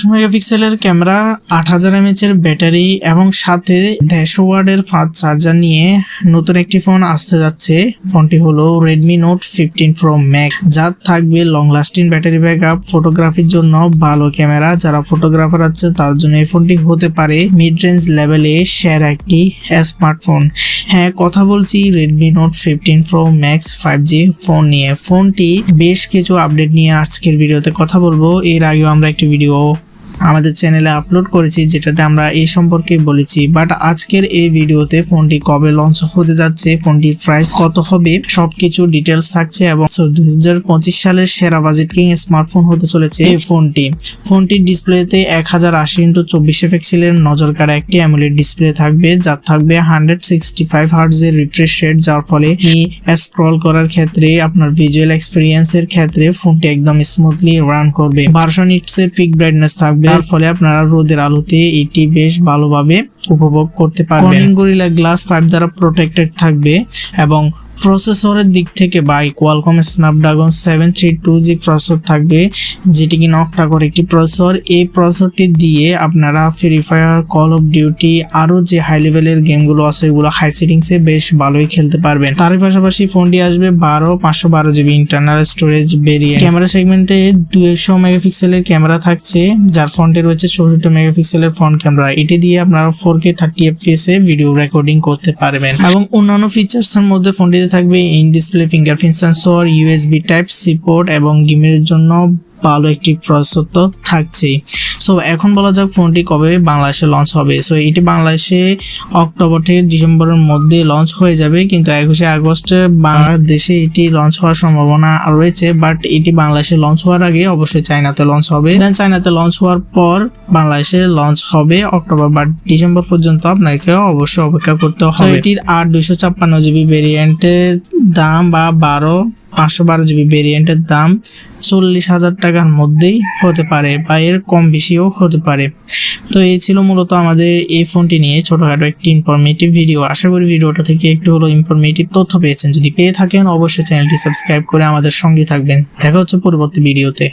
একশো মেগাপিক্সেলের ক্যামেরা, আট হাজার এমএচ এর ব্যাটারি এবং সাথে দেড়শো ওয়ার্ডের ফাস্ট চার্জার নিয়ে নতুন একটি ফোন আসতে যাচ্ছে। ফোনটি হলো Redmi note fifteen pro max যার থাকবে লং লাস্টিং ব্যাটারি ব্যাকআপ ফটোগ্রাফির জন্য ভালো ক্যামেরা। যারা ফটোগ্রাফার আছে, তার জন্য এই ফোনটি হতে পারে মিড রেঞ্জ লেভেলে সেরা একটি স্মার্টফোন হ্যাঁ কথা বলছি Redmi note fifteen pro max five G phone নিয়ে। ফোনটি বেশ কিছু আপডেট নিয়ে আজকের ভিডিওতে কথা বলব। এর আগেও আমরা একটি ভিডিও আমাদের চ্যানেলে আপলোড করেছি, যেটাতে আমরা এই সম্পর্কে বলেছি। বাট আজকের এই ভিডিওতে ফোনটি কবে লঞ্চ হতে যাচ্ছে ফোনটির প্রাইস কত হবে, সবকিছু ডিটেলস থাকছে এবং দুই হাজার পঁচিশ সালের সেরা বাজেট কিং স্মার্টফোন হতে চলেছে এই ফোনটি। ফোনটির ডিসপ্লেতে এক হাজার আশি ইন্টু চব্বিশে পিক্সেলের নজর কাড়া একটি অ্যামুলেট ডিসপ্লে থাকবে যার থাকবে হান্ড্রেড সিক্সটি ফাইভ হার্টজের রিফ্রেশ রেট যার ফলে স্ক্রল করার ক্ষেত্রে, আপনার ভিজুয়াল এক্সপিরিয়েন্সের ক্ষেত্রে ফোনটি একদম স্মুথলি রান করবে। ভার্সন ইটস এর পিক ব্রাইটনেস থাকবে যার ফলে আপনারা রোদের আলোতে এটি বেশ ভালোভাবে উপভোগ করতে পারবেন। গরিলা গ্লাস ফাইভ দ্বারা প্রোটেক্টেড থাকবে এবং প্রসেসরের দিক থেকে by Qualcomm Snapdragon seven three two G processor থাকবে, যেটি কিনা অক্টাকোর একটি প্রসেসর এই প্রসেসরটি দিয়ে আপনারা Free Fire Call of Duty আরও যে হাই লেভেলের গেমগুলো আছে, এগুলো হাই সেটিংসে বেশ ভালোই খেলতে পারবেন। তার পাশাপাশি ফোনটি আসবে বারো, পাঁচশো বারো জিবি ইন্টারনাল স্টোরেজ বেরিয়ে ক্যামেরা সেগমেন্টে দুইশো মেগাপিক্সেলের ক্যামেরা থাকছে, যার ফ্রন্টে রয়েছে চৌষট্টি মেগাপিক্সেলের ফ্রন্ট ক্যামেরা এটি দিয়ে আপনারা ফোর কে থার্টি এফপিএস এ ভিডিও রেকর্ডিং করতে পারবেন। এবং অন্যান্য ফিচার্স এর মধ্যে ফোনটিতে থাকবে in display fingerprint sensor USB type C port এবং গেমের জন্য ভালো একটি প্রসেসর তো থাকছেই। সো এখন বলা যাক ফোনটি কবে বাংলাদেশে লঞ্চ হবে। সো এটি বাংলাদেশে অক্টোবর থেকে ডিসেম্বরের মধ্যে লঞ্চ হয়ে যাবে কিন্তু একুশে আগস্টে বাংলাদেশে এটি লঞ্চ হওয়ার সম্ভাবনা রয়েছে বাট এটি বাংলাদেশে লঞ্চ হওয়ার আগে অবশ্যই চায়নাতে লঞ্চ হবে। দেন চায়নাতে লঞ্চ হওয়ার পর বাংলাদেশে লঞ্চ হবে অক্টোবর বা ডিসেম্বর পর্যন্ত আপনাকে অবশ্যই অপেক্ষা করতে হবে। এটির আর দুইশো ছাপ্পান্ন জিবি ভেরিয়েন্টের দাম বা বারো পাঁচশো বারো জিবি ভেরিয়েন্টের দাম চল্লিশ হাজার টাকার মধ্যেই হতে পারে বা এর কম বেশিও হতে পারে। তো এই ছিল মূলত আমাদের এই ফোনটি নিয়ে ছোটোখাটো একটি ইনফরমেটিভ ভিডিও আশা করি ভিডিওটা থেকে একটু হলো ইনফরমেটিভ তথ্য পেয়েছেন। যদি পেয়ে থাকেন, অবশ্যই চ্যানেলটি সাবস্ক্রাইব করে আমাদের সঙ্গে থাকবেন। দেখা হচ্ছে পরবর্তী ভিডিওতে